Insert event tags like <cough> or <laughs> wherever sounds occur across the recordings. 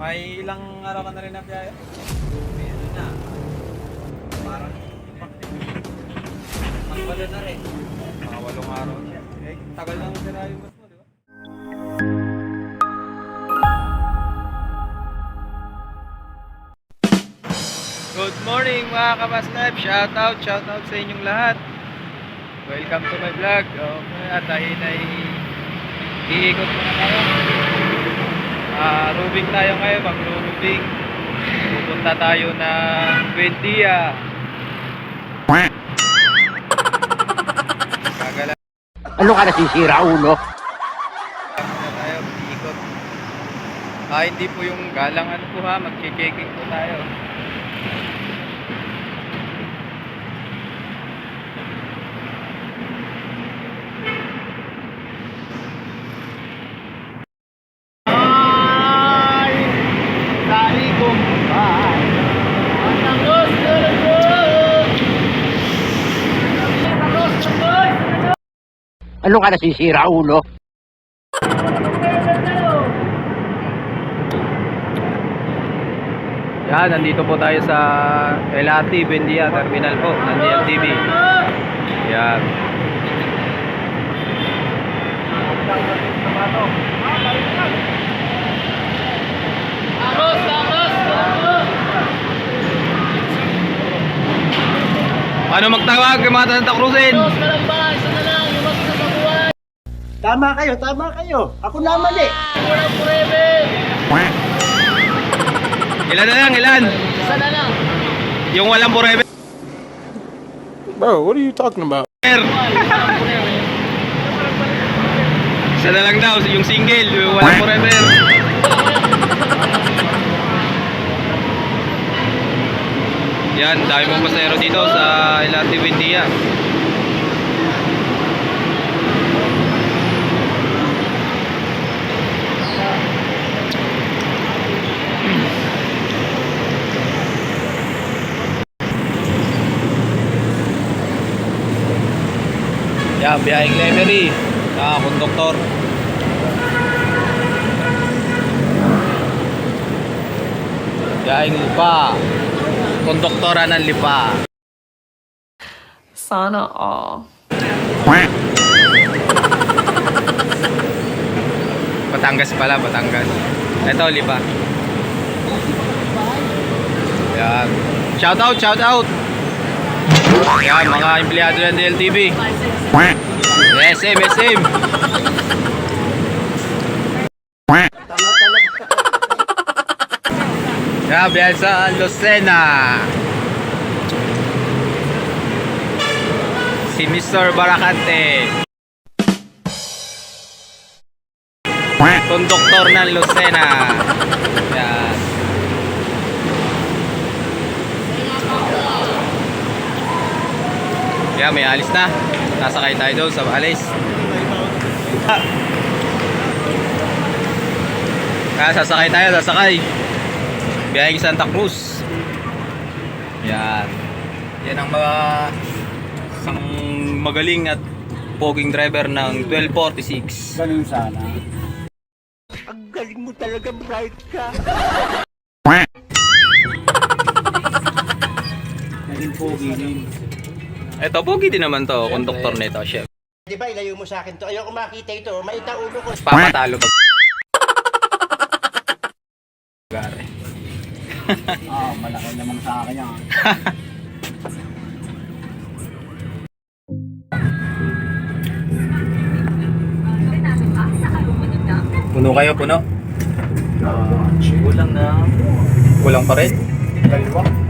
May ilang araw ka na rin na biyahe? Meron na. Parang ang walo na rin. Mga walong araw na. Eh, tagal lang sira yung bus mo, di? Good morning mga kabasnap! Shout out, shout out sa inyong lahat. Welcome to my vlog. Okay, at tayo na iikot muna tayo. Ah, rubing tayo ngayon, mag-rubing. Pupunta tayo ng Buendia. Gagala Ano ka nasisira, ulo? tayo, ikot. Ah, hindi po yung galang ano po ha, mag-checking po tayo. Ano ka nasisira, ulo? Yan, nandito po tayo sa LRT Bendia Terminal po ng DLTV. Yan. Ano magtawag kay mga Santa Cruzin? Tama kayo, tama kayo. Ako na mali. Ilan na lang, ilan? Isa na lang. Yung walang forever. Bro, what are you talking about? Isa na lang daw, yung single, yung walang forever. Yan, dami mong pasero dito sa LRT Buendia. Yan, biyaheng Lemery. Ah, konduktor. Biyaheng Lipa. Konduktora ng Lipa. Sana all. <laughs> Batangas pala, Batangas. Ito, Lipa. Yan. Shout out, shout out. Yan, mga empleyado ng DLTV. SM, SM. Yan, biyahe sa Lucena. Si Mr. Baracante. Konduktor ng Lucena. Yan. Kaya may alis na. Nasakay tayo doon sa alis. Kaya sasakay tayo, sasakay. Biyaheng Santa Cruz. Yan. Yan ang mga isang magaling at poging driver ng 1246. Ganun sana. Ang galing mo talaga, bright ka. Naging pogi din. Ito, pogi din naman to, konduktor nito, chef. Di ba, ilayo mo sa akin to. Ayoko makita ito. Maita ulo ko. Papatalo ba? Gare. <laughs> Ah, malaki naman sa akin yan. Puno kayo, puno. Kulang na. Kulang pa rin. Dalawa.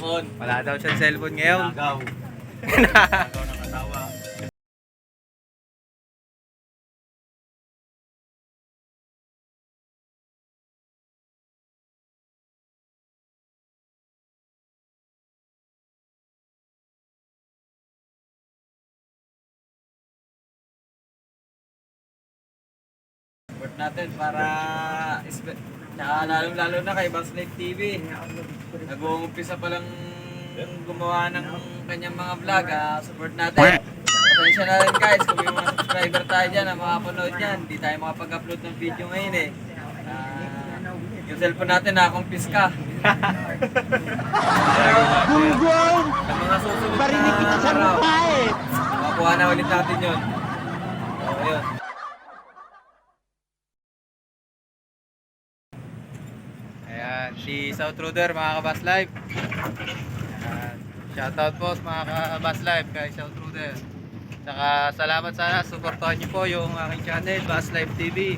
Cellphone. Wala daw siyang cellphone ngayon. Nagaw. Nagaw ng asawa. Natin para Tsaka lalong lalo na kay Boss Life TV. Nag-uumpisa pa lang gumawa ng kanyang mga vlog. ah, support natin. Pasensya na rin guys kung may mga subscriber tayo dyan na makapanood yan. Hindi tayo makapag-upload ng video ngayon eh. Ah, yung cellphone natin nakakumpis ka. Gunggong! Sa mga susunod na araw, makuha na ulit natin yun. So, yun. Ayan, si South Ruder, mga kabas live. Ayan. Shoutout po sa mga kabas live kay South Ruder. Saka salamat sana, supportahan niyo po yung aking channel, Bas Live TV.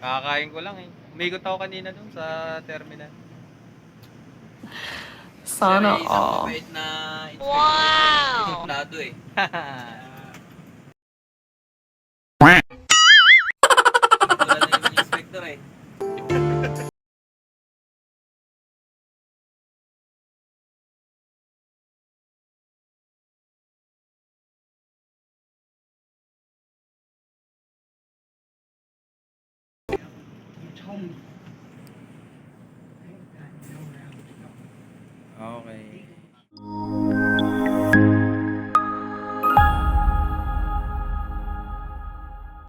Kakakain ko lang eh. Umikot ako kanina dun sa terminal. Sana all. wow! <laughs> Emplado eh. <laughs> okay.